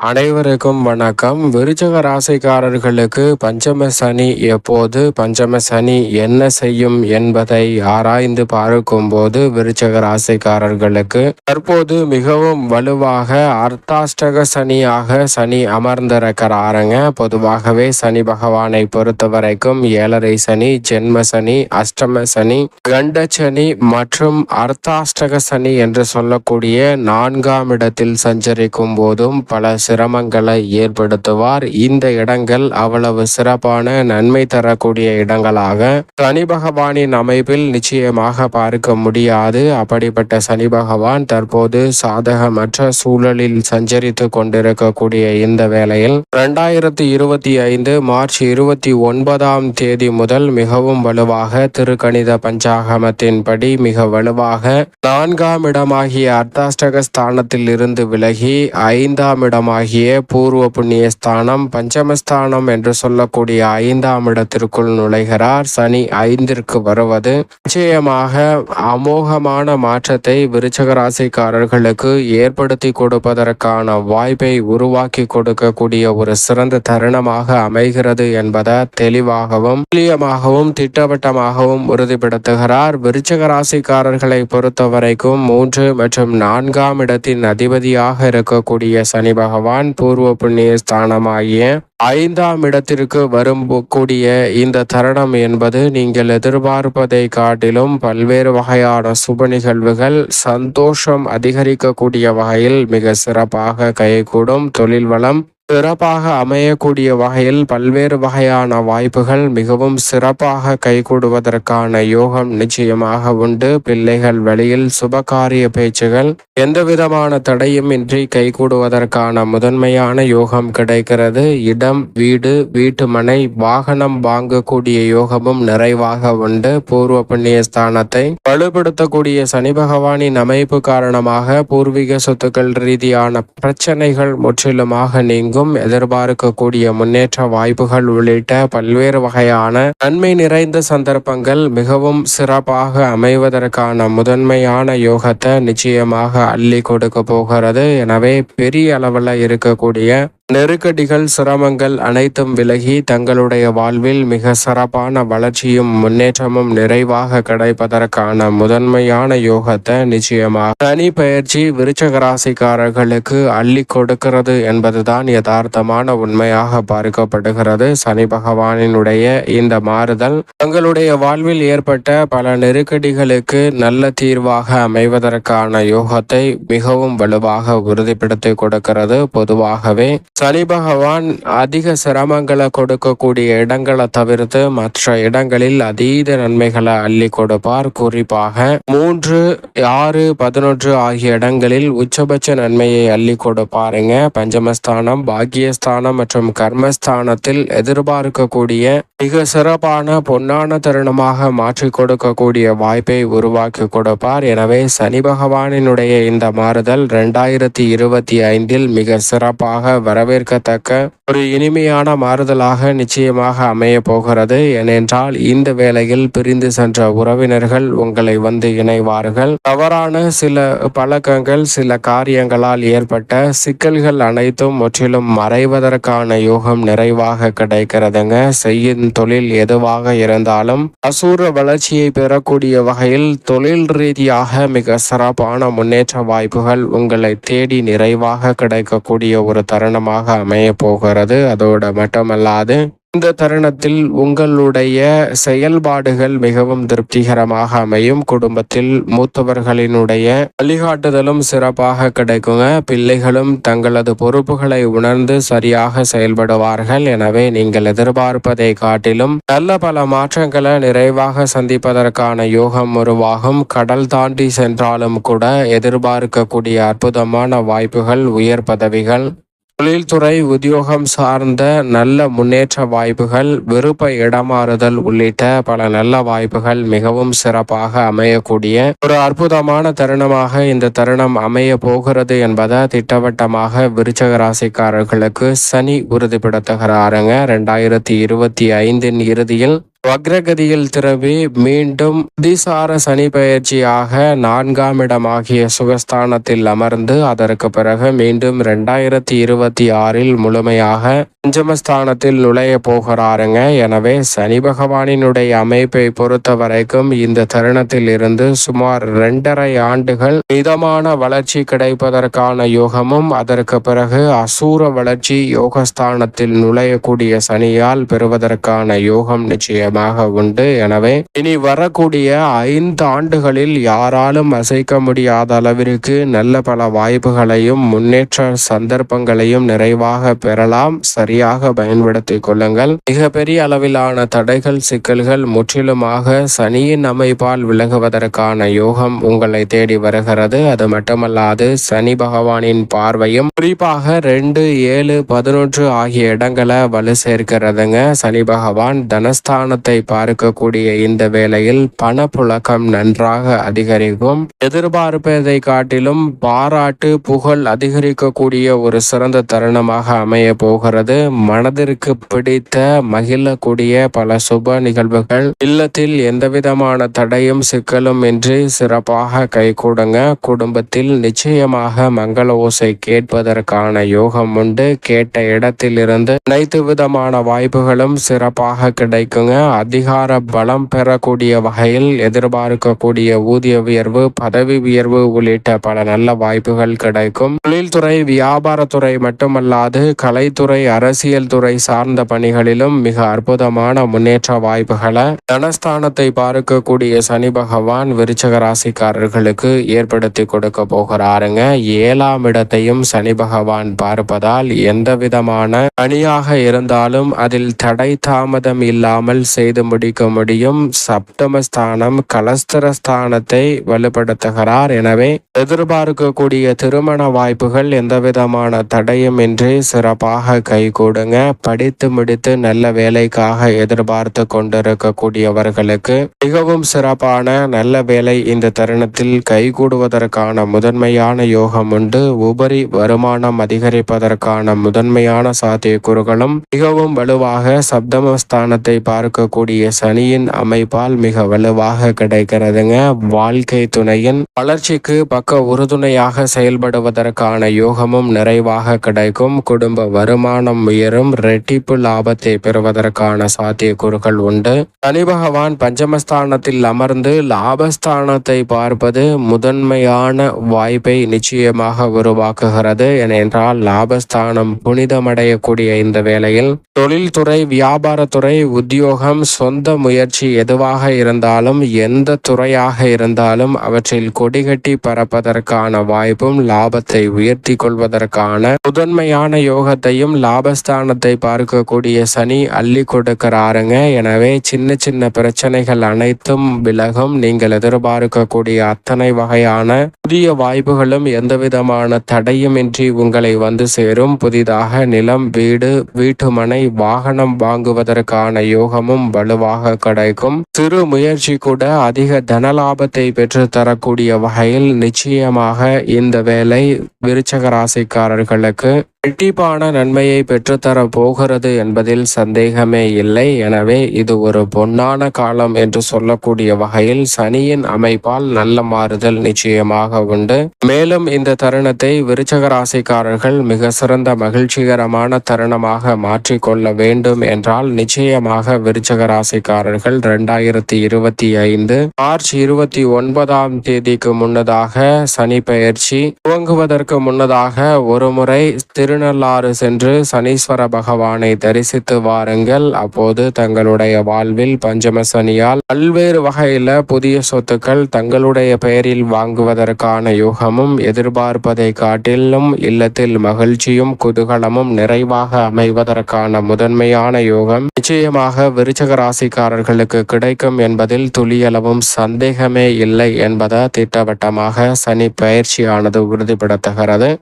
அனைவருக்கும் வணக்கம். விருச்சக ராசிக்காரர்களுக்கு பஞ்சம சனி எப்போது பஞ்சம சனி என்ன செய்யும் என்பதை ஆராய்ந்து பார்க்கும்போது விருச்சக ராசிக்காரர்களுக்கு தற்போது மிகவும் வலுவாக அர்த்தாஷ்டக சனியாக சனி அமர்ந்திருக்கிறாருங்க. பொதுவாகவே சனி பகவானை பொறுத்த வரைக்கும் ஏழரை சனி ஜென்ம சனி அஷ்டம சனி கண்ட சனி மற்றும் அர்த்தாஷ்டக சனி என்று சொல்லக்கூடிய நான்காம் இடத்தில் சஞ்சரிக்கும் போதும் பல சிரமங்களை ஏற்படுத்துவார். இந்த இடங்கள் அவ்வளவு சிறப்பான நன்மை தரக்கூடிய இடங்களாக சனி பகவானின் அமைப்பில் நிச்சயமாக பார்க்க முடியாது. அப்படிப்பட்ட சனி பகவான் தற்போது சாதகமற்ற சூழலில் சஞ்சரித்து கொண்டிருக்கக்கூடிய இந்த வேளையில் இரண்டாயிரத்தி இருபத்தி ஐந்து மார்ச் இருபத்தி ஒன்பதாம் தேதி முதல் மிகவும் வலுவாக திருக்கணித பஞ்சாகமத்தின்படி மிக வலுவாக நான்காம் இடமாகிய அர்த்தாஷ்டக ஸ்தானத்தில் இருந்து விலகி ஐந்தாம் ஆகிய பூர்வ புண்ணிய ஸ்தானம் பஞ்சமஸ்தானம் என்று சொல்லக்கூடிய ஐந்தாம் இடத்திற்குள் நுழைகிறார். சனி ஐந்திற்கு வருவது நிச்சயமாக அமோகமான மாற்றத்தை விருச்சக ராசிக்காரர்களுக்கு ஏற்படுத்தி கொடுப்பதற்கான வாய்ப்பை உருவாக்கி கொடுக்கக்கூடிய ஒரு சிறந்த தருணமாக அமைகிறது என்பதை தெளிவாகவும் துல்லியமாகவும் திட்டவட்டமாகவும் உறுதிப்படுத்துகிறார். விருச்சக ராசிக்காரர்களை பொறுத்தவரைக்கும் மூன்று மற்றும் நான்காம் இடத்தின் அதிபதியாக இருக்கக்கூடிய சனி பகவான் பூர்வ புண்ணிய ஸ்தானமாகிய ஐந்தாம் இடத்திற்கு வரும் கூடிய இந்த தருணம் என்பது நீங்கள் எதிர்பார்ப்பதை காட்டிலும் பல்வேறு வகையான சுப நிகழ்வுகள் சந்தோஷம் அதிகரிக்கக்கூடிய வகையில் மிக சிறப்பாக கைகூடும் தொழில் வளம் சிறப்பாக அமையக்கூடிய வகையில் பல்வேறு வகையான வாய்ப்புகள் மிகவும் சிறப்பாக கைகூடுவதற்கான யோகம் நிச்சயமாக உண்டு. பிள்ளைகள் வழியில் சுபகாரிய பேச்சுகள் எந்த விதமான தடையும் இன்றி கைகூடுவதற்கான முதன்மையான யோகம் கிடைக்கிறது. இடம் வீடு வீட்டு மனை வாகனம் வாங்கக்கூடிய யோகமும் நிறைவாக உண்டு. பூர்வ புண்ணிய ஸ்தானத்தை வலுப்படுத்தக்கூடிய சனி பகவானின் அமைப்பு காரணமாக பூர்வீக சொத்துக்கள் ரீதியான பிரச்சனைகள் முற்றிலுமாக நீங்கும். எதிர்பார்க்கக்கூடிய முன்னேற்ற வாய்ப்புகள் உள்ளிட்ட பல்வேறு வகையான நன்மை நிறைந்த சந்தர்ப்பங்கள் மிகவும் சிறப்பாக அமைவதற்கான முதன்மையான யோகத்தை நிச்சயமாக அள்ளி கொடுக்க போகிறது. எனவே பெரிய அளவில் இருக்கக்கூடிய நெருக்கடிகள் சிரமங்கள் அனைத்தும் விலகி தங்களுடைய வாழ்வில் மிக சிறப்பான வளர்ச்சியும் முன்னேற்றமும் நிறைவாக கிடைப்பதற்கான முதன்மையான யோகத்தை நிச்சயமாக தனி பயிற்சி விருச்சக ராசிக்காரர்களுக்கு அள்ளி கொடுக்கிறது என்பதுதான் யதார்த்தமான உண்மையாக பார்க்கப்படுகிறது. சனி பகவானினுடைய இந்த மாறுதல் தங்களுடைய வாழ்வில் ஏற்பட்ட பல நெருக்கடிகளுக்கு நல்ல தீர்வாக அமைவதற்கான யோகத்தை மிகவும் வலுவாக உறுதிப்படுத்தி கொடுக்கிறது. பொதுவாகவே சனி பகவான் அதிக சிரமங்களை கொடுக்கக்கூடிய இடங்களை தவிர்த்து மற்ற இடங்களில் அதீத நன்மைகளை அள்ளி கொடுப்பார். குறிப்பாக மூன்று ஆறு பதினொன்று ஆகிய இடங்களில் உச்சபட்ச நன்மையை அள்ளி கொடுப்பாருங்க. பஞ்சமஸ்தானம் பாக்கியஸ்தானம் மற்றும் கர்மஸ்தானத்தில் எதிர்பார்க்கக்கூடிய மிக சிறப்பான பொன்னான தருணமாக மாற்றி கொடுக்கக்கூடிய வாய்ப்பை உருவாக்கி கொடுப்பார். எனவே சனி பகவானினுடைய இந்த மாறுதல் இரண்டாயிரத்தி இருபத்தி ஐந்தில் மிக சிறப்பாக வர வரவேற்கத்தக்க ஒரு இனிமையான மாறுதலாக நிச்சயமாக அமைய போகிறது. ஏனென்றால் இந்த வேளையில் பிரிந்து சென்ற உறவினர்கள் உங்களை வந்து இணைவார்கள். தவறான சில பழக்கங்கள் சில காரியங்களால் ஏற்பட்ட சிக்கல்கள் அனைத்தும் முற்றிலும் மறைவதற்கான யோகம் நிறைவாக கிடைக்கிறதுங்க. செய்யும் தொழில் எதுவாக இருந்தாலும் அசூர வளர்ச்சியை பெறக்கூடிய வகையில் தொழில் ரீதியாக மிக சிறப்பான முன்னேற்ற வாய்ப்புகள் உங்களை தேடி நிறைவாக கிடைக்கக்கூடிய ஒரு தருணமாக அமைய போகிறது. அதோடு மட்டுமல்லாது இந்த தருணத்தில் உங்களுடைய செயல்பாடுகள் மிகவும் திருப்திகரமாக அமையும். குடும்பத்தில் மூத்தவர்களினுடைய வழிகாட்டுதலும் சிறப்பாக கிடைக்குங்க. பிள்ளைகளும் தங்களது பொறுப்புகளை உணர்ந்து சரியாக செயல்படுவார்கள். எனவே நீங்கள் எதிர்பார்ப்பதை காட்டிலும் நல்ல பல மாற்றங்களை நிறைவாக சந்திப்பதற்கான யோகம் உருவாகும். கடல் தாண்டி சென்றாலும் கூட எதிர்பார்க்கக்கூடிய அற்புதமான வாய்ப்புகள் உயர் பதவிகள் தொழில்துறை உத்தியோகம் சார்ந்த நல்ல முன்னேற்ற வாய்ப்புகள் விருப்ப இடமாறுதல் உள்ளிட்ட பல நல்ல வாய்ப்புகள் மிகவும் சிறப்பாக அமையக்கூடிய ஒரு அற்புதமான தருணமாக இந்த தருணம் அமைய போகிறது என்பதை திட்டவட்டமாக விருச்சக ராசிக்காரர்களுக்கு சனி உறுதிப்படுத்துகிறாருங்க. ரெண்டாயிரத்தி இருபத்தி ஐந்தின் இறுதியில் வக்ரகதியில் திரவி மீண்டும் அதிசார சனி பயிற்சியாக நான்காம் இடமாகிய சுகஸ்தானத்தில் அமர்ந்து அதற்கு பிறகு மீண்டும் ரெண்டாயிரத்தி இருபத்தி ஆறில் முழுமையாக பஞ்சமஸ்தானத்தில் நுழைய போகிறாருங்க. எனவே சனி பகவானினுடைய அமைப்பை பொறுத்த வரைக்கும் இந்த தருணத்தில் இருந்து சுமார் இரண்டரை ஆண்டுகள் மிதமான வளர்ச்சி கிடைப்பதற்கான யோகமும் அதற்கு பிறகு அசூர வளர்ச்சி யோகஸ்தானத்தில் நுழையக்கூடிய சனியால் பெறுவதற்கான யோகம் நிச்சயம். காரணமாக உண்டு. எனவே இனி வரக்கூடிய ஐந்து ஆண்டுகளில் யாராலும் அசைக்க முடியாத அளவிற்கு நல்ல பல வாய்ப்புகளையும் முன்னேற்ற சந்தர்ப்பங்களையும் நிறைவாக பெறலாம். சரியாக பயன்படுத்திக் கொள்ளுங்கள். மிகப்பெரிய அளவிலான தடைகள் சிக்கல்கள் முற்றிலுமாக சனியின் அமைப்பால் விலகுவதற்கான யோகம் உங்களை தேடி வருகிறது. அது மட்டுமல்லாது சனி பகவானின் பார்வையும் குறிப்பாக ரெண்டு ஏழு பதினொன்று ஆகிய இடங்களை வலு சேர்க்கிறதுங்க சனி பகவான் தனஸ்தானத்தை பார்க்கக்கூடிய இந்த வேளையில் பணப்புழக்கம் நன்றாக அதிகரிக்கும். எதிர்பார்ப்பதை காட்டிலும் பாராட்டு புகழ் அதிகரிக்கக்கூடிய ஒரு சிறந்த தருணமாக அமைய போகிறது. மனதிற்கு பிடித்த மகிழக்கூடிய பல சுப நிகழ்வுகள். இல்லத்தில் எந்தவிதமான தடையும் சிக்கலும் இன்றி சிறப்பாக கைகூடுங்க. குடும்பத்தில் நிச்சயமாக மங்கள ஓசை கேட்பதற்கான யோகம் உண்டு. கேட்ட இடத்திலிருந்து அனைத்து விதமான வாய்ப்புகளும் சிறப்பாக கிடைக்குங்க. அதிகார பலம் பெறக்கூடிய வகையில் எதிர்பார்க்கக்கூடிய ஊதிய உயர்வு பதவி உயர்வு உள்ளிட்ட பல நல்ல வாய்ப்புகள் கிடைக்கும். தொழில்துறை வியாபாரத்துறை மட்டுமல்லாது கலைத்துறை அரசியல் துறை சார்ந்த பணிகளிலும் மிக அற்புதமான முன்னேற்ற வாய்ப்புகளை தனஸ்தானத்தை பார்க்கக்கூடிய சனி பகவான் விருச்சக ராசிக்காரர்களுக்கு ஏற்படுத்தி கொடுக்க போகிறாருங்க. ஏழாம் இடத்தையும் சனி பகவான் பார்ப்பதால் எந்த விதமான பணியாக இருந்தாலும் அதில் தடை தாமதம் இல்லாமல் செய்து முடிக்க முடியும். சப்தமஸ்தானம் கலஸ்தரஸ்தானத்தை வலுப்படுத்துகிறார். எனவே எதிர்பார்க்கக்கூடிய திருமண வாய்ப்புகள் எந்தவிதமான தடையுமின்றி சிறப்பாக கைகூடுங்க. படித்து முடித்து நல்ல வேலைக்காக எதிர்பார்த்து கொண்டிருக்கக்கூடியவர்களுக்கு மிகவும் சிறப்பான நல்ல வேலை இந்த தருணத்தில் கைகூடுவதற்கான முதன்மையான யோகம் உண்டு. உபரி வருமானம் அதிகரிப்பதற்கான முதன்மையான சாத்தியக்கூறுகளும் மிகவும் வலுவாக சப்தமஸ்தானத்தை இருக்கக்கூடிய சனியின் அமைப்பால் மிக வலுவாக கிடைக்கிறதுங்க. வாழ்க்கை துணையின் வளர்ச்சிக்கு பக்க உறுதுணையாக செயல்படுவதற்கான யோகமும் நிறைவாக கிடைக்கும். குடும்ப வருமானம் உயரும். ரெட்டிப்பு லாபத்தை பெறுவதற்கான சாத்தியக்கூறுகள் உண்டு. சனி பகவான் பஞ்சமஸ்தானத்தில் அமர்ந்து லாபஸ்தானத்தை பார்ப்பது முதன்மையான வாய்ப்பை நிச்சயமாக உருவாக்குகிறது. ஏனென்றால் லாபஸ்தானம் புனிதமடையக்கூடிய இந்த வேளையில் தொழில்துறை வியாபாரத்துறை உத்தியோகம் சொந்த முயற்சி எதுவாக இருந்தாலும் எந்த துறையாக இருந்தாலும் அவற்றில் கொடிகட்டி பறப்பதற்கான வாய்ப்பும் லாபத்தை உயர்த்தி கொள்வதற்கான முதன்மையான யோகத்தையும் லாபஸ்தானத்தை பார்க்கக்கூடிய சனி அள்ளி கொடுக்கிறாருங்க. எனவே சின்ன சின்ன பிரச்சனைகள் அனைத்தும் விலகும். நீங்கள் எதிர்பார்க்கக்கூடிய அத்தனை வகையான புதிய வாய்ப்புகளும் எந்தவிதமான தடையுமின்றி உங்களை வந்து சேரும். புதிதாக நிலம் வீடு வீட்டுமனை வாகனம் வாங்குவதற்கான யோகமும் வலுவாக கிடைக்கும். சிறு முயற்சி கூட அதிக தன லாபத்தை பெற்று தரக்கூடிய வகையில் நிச்சயமாக இந்த வேலை விருச்சக ராசிக்காரர்களுக்கு இரட்டிப்பான நன்மையை பெற்றுத்தர போகிறது என்பதில் சந்தேகமே இல்லை. எனவே இது ஒரு பொன்னான காலம் என்று சொல்லக்கூடிய வகையில் சனியின் அமைப்பால் நல்ல மாறுதல் நிச்சயமாக உண்டு. மேலும் இந்த தருணத்தை விருச்சக ராசிக்காரர்கள் மிக சிறந்த மகிழ்ச்சிகரமான தருணமாக மாற்றிக்கொள்ள வேண்டும் என்றால் நிச்சயமாக விருச்சக ராசிக்காரர்கள் இரண்டாயிரத்தி இருபத்தி ஐந்து மார்ச் இருபத்தி ஒன்பதாம் தேதிக்கு முன்னதாக சனி பெயர்ச்சி துவங்குவதற்கு முன்னதாக ஒரு முறை திருநள்ளாறு சென்று சனீஸ்வர பகவானை தரிசித்து வாருங்கள். அப்போது தங்களுடைய வாழ்வில் பஞ்சம சனியால் பல்வேறு வகையில புதிய சொத்துக்கள் தங்களுடைய பெயரில் வாங்குவதற்கான யோகமும் எதிர்பார்ப்பதை காட்டிலும் இல்லத்தில் மகிழ்ச்சியும் குதூகலமும் நிறைவாக அமைவதற்கான முதன்மையான யோகம் நிச்சயமாக விருச்சக ராசிக்காரர்களுக்கு கிடைக்கும் என்பதில் துளியளவும் சந்தேகமே இல்லை என்பதை திட்டவட்டமாக சனி பயிற்சியானது உறுதிப்படுத்துகிறது.